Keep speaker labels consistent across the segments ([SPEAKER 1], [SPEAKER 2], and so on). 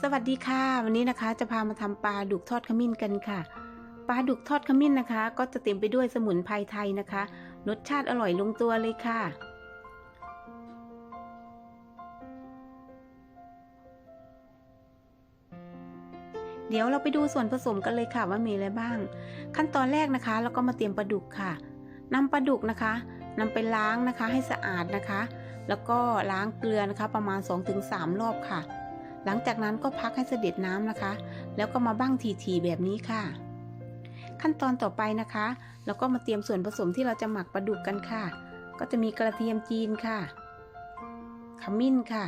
[SPEAKER 1] สวัสดีค่ะ วันนี้นะคะจะพามาทำปลาดุกทอดขมิ้นกันค่ะ ปลาดุกทอดขมิ้นนะคะ ก็จะเต็มไปด้วยสมุนไพรไทยนะคะรสชาติอร่อยลงตัวเลยค่ะ เดี๋ยวเราไปดูส่วนผสมกันเลยค่ะว่ามีอะไรบ้าง ขั้นตอนแรกนะคะเราก็มาเตรียมปลาดุกค่ะนำปลาดุกนะคะนำไปล้างนะคะให้สะอาดนะคะ แล้วก็ล้างเกลือนะคะประมาณ 2-3 รอบค่ะ หลังจากนั้นก็พักให้เสด็จน้ำนะคะ แล้วก็มาบ้างทีๆแบบนี้ค่ะ ขั้นตอนต่อไปนะคะเราก็มาเตรียมส่วนผสมที่เราจะหมักปลาดุกกันค่ะ ก็จะมีกระเทียมจีนค่ะ ขมิ้นค่ะ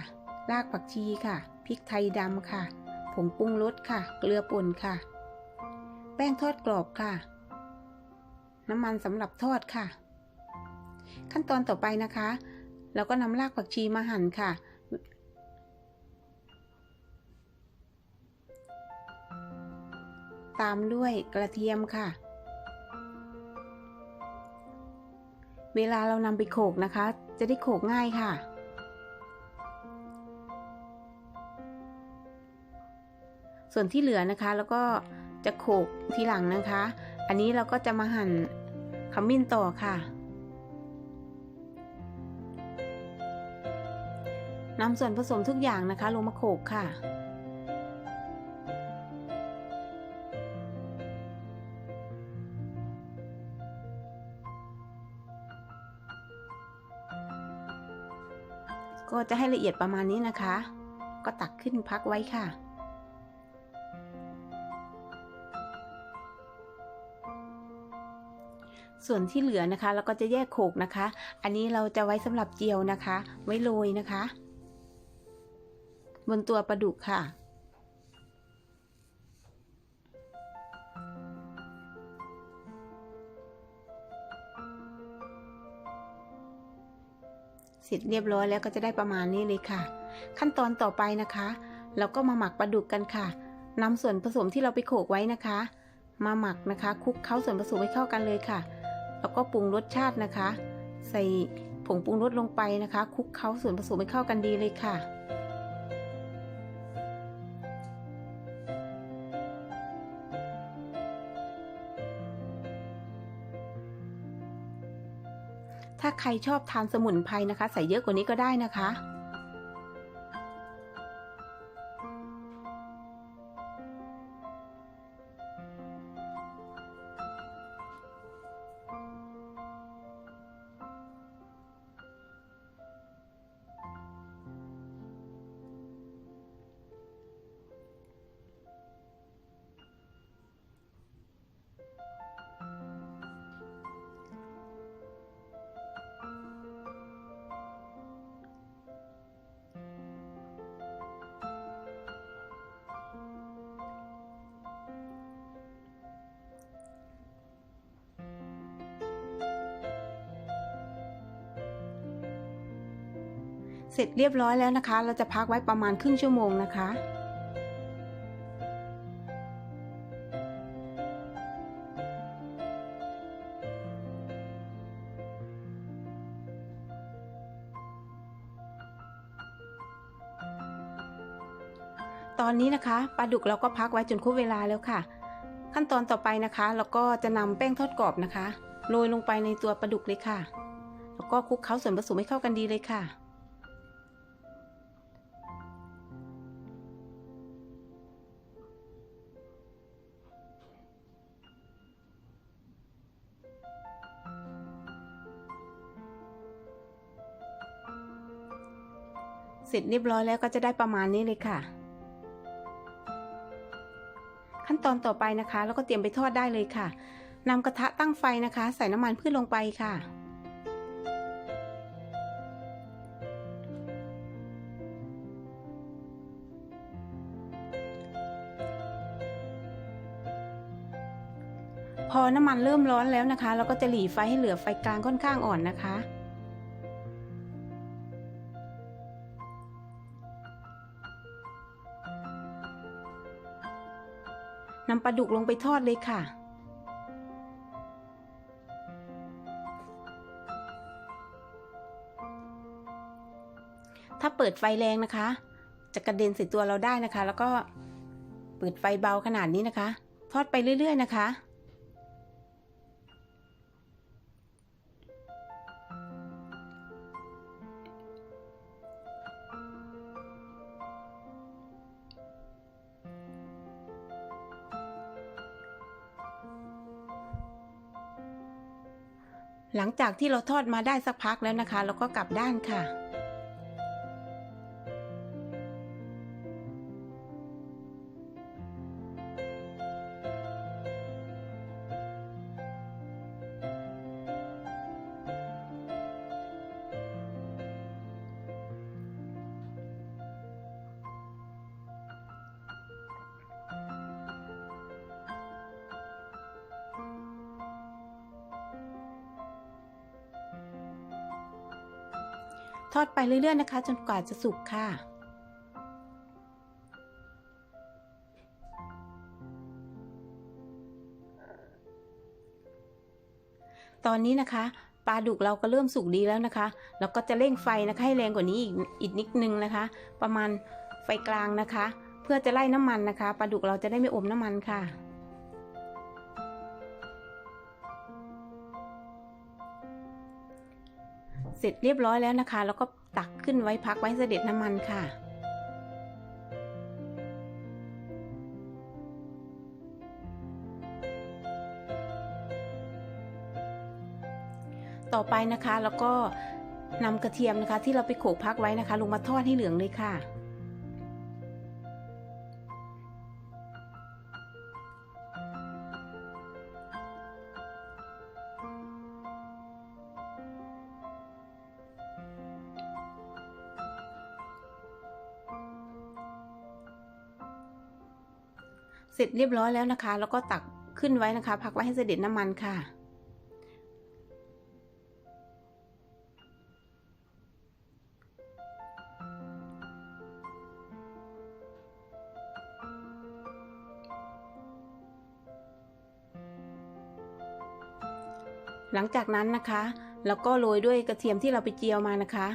[SPEAKER 1] รากผักชีค่ะ พริกไทยดำค่ะ ผงปรุงรสค่ะ เกลือป่นค่ะ แป้งทอดกรอบค่ะ น้ำมันสำหรับทอดค่ะ ขั้นตอนต่อไปนะคะ เราก็นำรากผักชีมาหั่นค่ะ ตามด้วยกระเทียมค่ะ เวลาเรานำไปโขกนะคะ จะได้โขกง่ายค่ะ ส่วนที่เหลือนะคะแล้วก็จะโขกทีหลังนะคะ อันนี้เราก็จะมาหั่นขมิ้นต่อค่ะนำส่วนผสมทุกอย่างนะคะลงมาโขกค่ะ ก็จะให้ละเอียดประมาณนี้นะคะ ก็ตักขึ้นพักไว้ค่ะ ส่วนที่เหลือนะคะ เราก็จะแยกโขกนะคะ อันนี้เราจะไว้สำหรับเจียวนะคะ ไว้โรยนะคะ บนตัวปลาดุกค่ะ เสร็จเรียบร้อยแล้วก็จะได้ประมาณนี้เลยค่ะ ขั้นตอนต่อไปนะคะ เราก็มาหมักปลาดุกกันค่ะนำส่วนผสมที่เราไปโขลกไว้นะคะ มาหมักนะคะคลุกเคล้าส่วนผสมให้เข้ากันเลยค่ะ แล้วก็ปรุงรสชาตินะคะ ใส่ผงปรุงรสลงไปนะคะคลุกเคล้าส่วนผสมให้เข้ากันดีเลยค่ะ ถ้าใครชอบทานสมุนไพรนะคะ ใส่เยอะกว่านี้ก็ได้นะคะ เสร็จเรียบร้อยแล้วนะคะ เราจะพักไว้ประมาณครึ่งชั่วโมงนะคะ ตอนนี้นะคะปลาดุกเราก็พักไว้จนครบเวลาแล้วค่ะ ขั้นตอนต่อไปนะคะ เราก็จะนำแป้งทอดกรอบนะคะโรยลงไปในตัวปลาดุกเลยค่ะ แล้วก็คลุกเคล้าส่วนผสมให้เข้ากันดีเลยค่ะ ร็จเรียบร้อยแล้วก็จะได้ประมาณนี้เลยค่ะ ขั้นตอนต่อไปนะคะ แล้วก็เตรียมไปทอดได้เลยค่ะนำกระทะตั้งไฟนะคะ ใส่น้ำมันพืชลงไปค่ะ พอน้ำมันเริ่มร้อนแล้วนะคะ เราก็จะหลีไฟให้เหลือไฟกลางค่อนข้างอ่อนนะคะำปลาดุกลงไปทอดเลยค่ะ ถ้าเปิดไฟแรงนะคะ จะกระเด็นใส่ตัวเราได้นะคะ แล้วก็เปิดไฟเบาขนาดนี้นะคะ ทอดไปเรื่อย ๆ นะคะ หลังจากที่เราทอดมาได้สักพักแล้วนะคะ เราก็กลับด้านค่ะ ทอดไปเรื่อยๆนะคะ จนกว่าจะสุกค่ะ ตอนนี้นะคะปลาดุกเราก็เริ่มสุกดีแล้วนะคะ เราก็จะเร่งไฟนะคะให้แรงกว่านี้อีกอีกนิดนึงนะคะ ประมาณไฟกลางนะคะ เพื่อจะไล่น้ำมันนะคะปลาดุกเราจะได้ไม่อมน้ำมันค่ะ เสร็จเรียบร้อยแล้วนะคะ แล้วก็ตักขึ้นไว้พักไว้เสด็จน้ำมันค่ะ ต่อไปนะคะแล้วก็นำกระเทียมนะคะ ที่เราไปโขลกพักไว้นะคะ ลงมาทอดให้เหลืองเลยค่ะ เสร็จเรียบร้อยแล้วนะคะ แล้วก็ตักขึ้นไว้นะคะ พักไว้ให้เสด็จน้ำมันค่ะหลังจากนั้นนะคะ แล้วก็โรยด้วยกระเทียมที่เราไปเจียวมานะคะ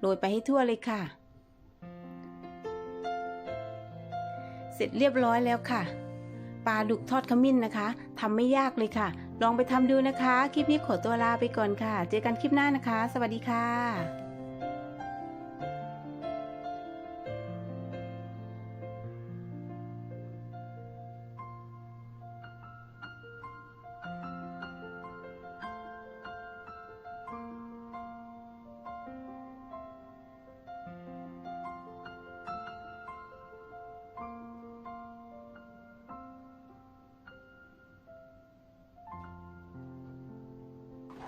[SPEAKER 1] โรยไปให้ทั่วเลยค่ะ เสร็จเรียบร้อยแล้วค่ะ ปลาดุกทอดขมิ้นนะคะทำไม่ยากเลยค่ะ ลองไปทำดูนะคะ คลิปนี้ขอตัวลาไปก่อนค่ะ เจอกันคลิปหน้านะคะ สวัสดีค่ะ